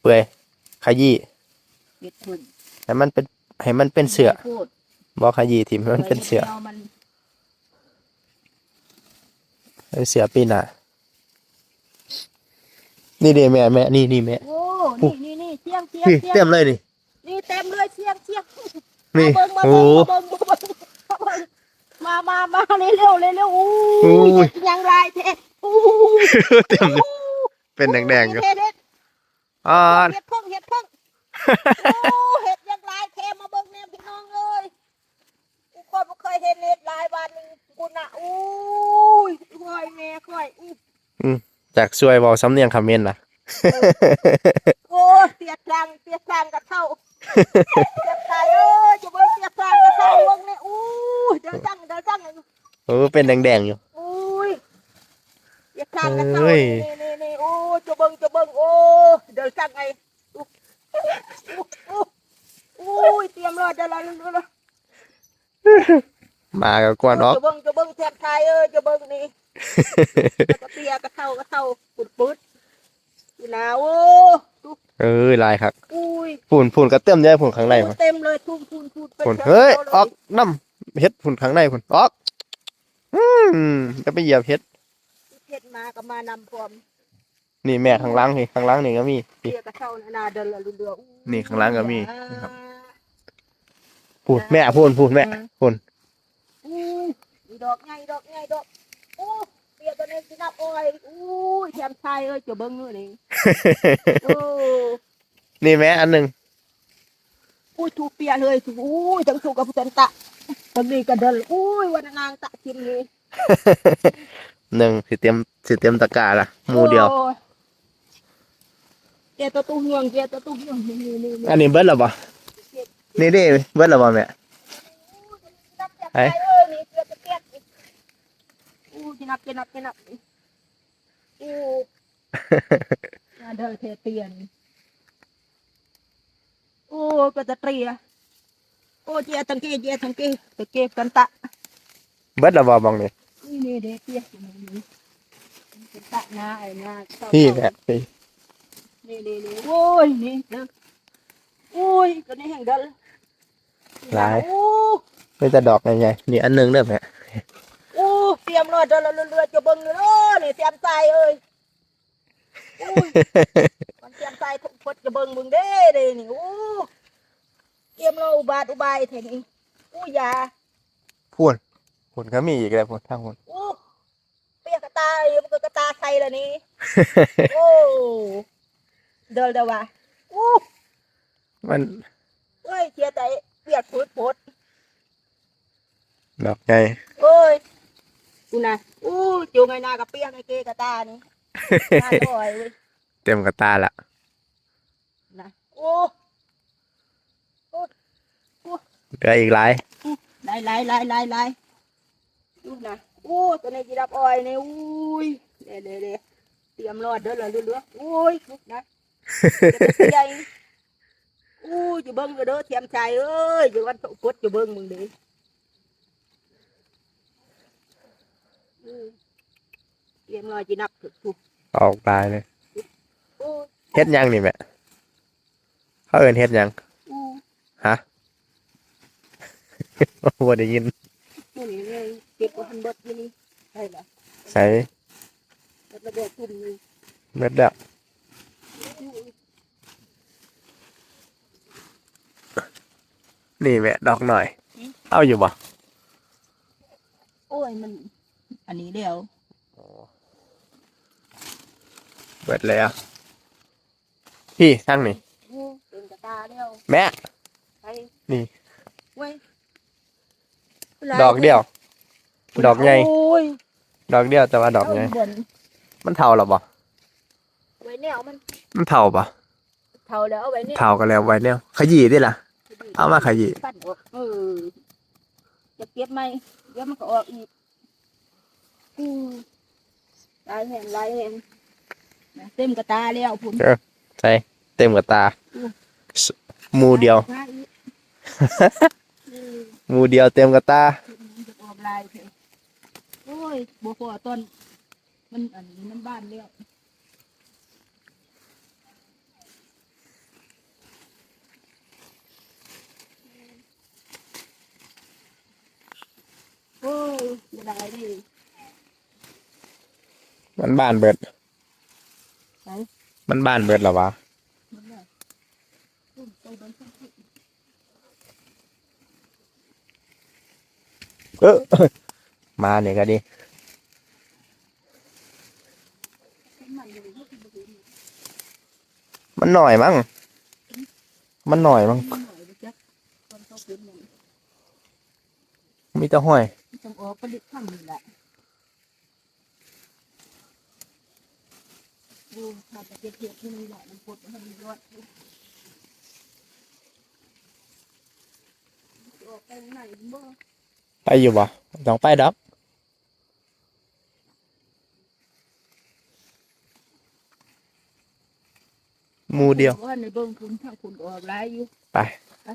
เปื่อยขยี้เฮ็ดพุ่นให้มันเป็นให้มันเป็นเสือพูดบ่ขยี้ทิ่มให้มันเป็นเสืออามันเป็นเสือปีหน้านี่เด้แม่แม่นี่นี่แม่โอ้นี่นี่นี่เสียงเสียงนี่เสียงเต็มเลยนี่ นี่เต็มเลยเสียงเสียงนี่มาเบิ่งมาโอ้เบิ่งมาเบิ่งมาเบิ่งมามามาเร็วเร็วเร็วเร็วอู้โอ้ยยยังไรเทอู้เต็มเลยเป็นแดงๆอยู่เฮ็ดเฮ็ด อ่าเฮ็ดเพิ่งเฮ็ดเพิ่งโอ้เฮ็ดยังไรเทมาเบิ่งแนวพี่น้องเอ้ยกูก็บ่เคยเห็นเฮ็ดหลายวันนึงกูน่ะอู้ยค่อยแม่ค่อยอู้จากช่วยเว้าสำเนียงคำเขมนล่ะโอ้ยเสียทางเสียทางกระเท่าเสียทางเอ้ยจะเบิ่งเสียทางกระเท่าเบิ่งนี่อู้ยเดินจังเดินจังเออเป็นแดงๆอยู่อุ้ยอย่าข้างกันเท่า บิ่งจะเบิ่งโอ้เดินจังไงอู้อู้อู้อุ้ยเตรียมรอดเดี๋ยวละเดี๋ยวละมากับกวนออกจะเบิ่งจะเบิ่งแทบไทยเอ้ยจะเบิ่งนี่แล้วก็เตียกระเท่ากระเท่าปุดปุดอยู่หนาวโอ้ดูเออลายครับอุ้ยฝุ่นฝุ่นก็เต็มเลยฝุ่นข้างในพุ่นเต็มเลยทุ่มทุ่มทุ่มป็นฝุ่นจ้าเฮ้ยลออกน้ำเฮ็ดฝุ่นข้างในฝุ่นออกอืมจะไปเหยียบเฮ็ดเฮ็ดมาก็มานำพร้อม นี่แม่ข้างหล่างนี่ข้างหล่างนี่ก็มีเตีนี่ยกระเท่านานาเดินละเรือๆอู้นี่ข้างล่างก็มีนะครับอ่าพูดแม่พูดพูดแม่พูดอู้ยดอกใหญ่ดอกใหญ่ดอกโอ้เปียตัวนี้สินับอ้อยอู้ยแถมชายเอ้ยจะเบิ่งเนื้อนี่โอ้นี่แม่อันหนึ่งอุ้ยถูกเปียเลยถูกอุ้ยจังถูกกับผู้จันตะตอนนี้ก็เดินอุ้ยวันนางตะกินนี่หนึ่งสิเตรียมสิเตรียมตะกร้าละหมูเดียว โอ้ เจ้าตัวตุ้งเหืองเจ้าตัวตุ้งเหืองนี่นี่นี่นี่อันนี้เบิดแล้วบ่นี่เด้เบิดแล้วบ่แม่นับจากชายเอ้ยนี่เปียจะเปียกนี่อู้จะนับจะนับจะนับนี่อู้น่าเดินเทเตียนโอ้ก็จะเตรียโอ้เจียตังเกเจียตังเกตะเกกันตะเบิดแล้วบ่บองนี่นี่นี่เด็กเตี้ยอยู่ในนี้เป็นตะหน้าไอ้หน้าเศร้าๆพี่แม่พี่ นี่นี่นี่โอ้ยนี่เด้อโอ้ยตัวนี้แห่งเดินหลาย โอ้ไม่แต่ดอกใหญ่ๆนี่อันหนึงเด้อแม่โอ้เตรียมรอดเดินเรือๆจะเบิ่งเลยเออนี่เตรียมใจเอ้ยโอ้ยมันเตรียมใจทุกพดจะเบิ่งมึงเด้เด้นี่โอ้เตรียมรออุบาทอุบายแท้นี่โอ้ยา พูดพูดก็มีอีกแล้วพูดทางพูดโอ้เปียกกระตายมันก็กระตาใส่ละนี่ โอ้ เดินเดี๋ยววะโอ้มันเอ้ยเชียใจเปียกพุดพุดดอกใหญ่เอ้ยกูนะโอ้จูงไงนากับเปียกไอ้เกกระตานี่น่าอร่อยเว้ยเต็มกระตาละนะโอ้เหลืออีกหลายไล่ไล่ไล่ไล่ไล่ดูนะโอ้ตัวนี้จีรับอ้อยนี่อุ้ยเด้เด้เด้เตรียมรอดเด้อเลยเรือๆโอ้ยลูกนะเดี๋ยวจะเสียอีกอู้จะเบิ้งเด้อเทียมชายเอ้ยอยู่วันตกพุดจะ เบิ้งมึงดิอืมเตรียมรอจีนับถึกถูกออกตายเลยโอ้ยเฮ็ดหยัง นี่แม่เขาเอิ้นเฮ็ดหยังอู้ฮะบ่ได้ยินนี่นี่นี่เก็บไว้ทันเบิดอยู่นี่ใช่เหรอใส่เบิดระเบิดตุ่มนี่เบิดแล้วนี่แม่ดอกหน่อย เอาอยู่บ่โอ้ยมัน อันนี้เดียวเบิดแล้ว พี่ทางนี่อู้เป็นกระตาเดียวแม่ไปนี่เว้ยดอกเดียว ดอกใหญ่โอ้ยดอกเดียวแต่ว่าดอกใหญ่เาบนมันเท่าหรอบ่ไว้แนวมันมันเท่าปะเท่าแล้วเอาไว้แนวเท่ากันแล้วไว้เนี่ยขยี้ได้ล่ะ เอามาขยี้ปั้นออกเออจะเก็บไหมเดี๋ยวมันก็ออกอีกอือลายแห่งลายแห่งนะเต็มกระตาแล้วผมใช่เต็มกับตาอืมสหมูเดียวมาอีกอือหมูเดียวเต็มกับตามันจะออกลายเถอะโอ้ยบัวพอต้นมันอันนี้มันบ้านแล้ว จะได้ดิมันบานเบิด ไหนมันบานเบิดเหรอวะ มันน่ะอุ้ยไปโดนข้างที่เออ มาเนี่ยก็ดีมันอยู่ที่บริเวณมันหน่อยมั้ง มันหน่อยมั้ง หน่อยนะจ๊ะตอนเขาเป็นมันมีแต่ห้อย ต้องออกผลิตภัณฑ์นี่แหละดูถ้าจะเก็บเก็บที่นี่แหละมันปวดมันมียอดออกไปไหนบ่ไปอยู่บ่ต้องไปดอกหมูเดียวว่าในเบิ้งคุณถ้าคุณออกร้ายอยู่ ไปไป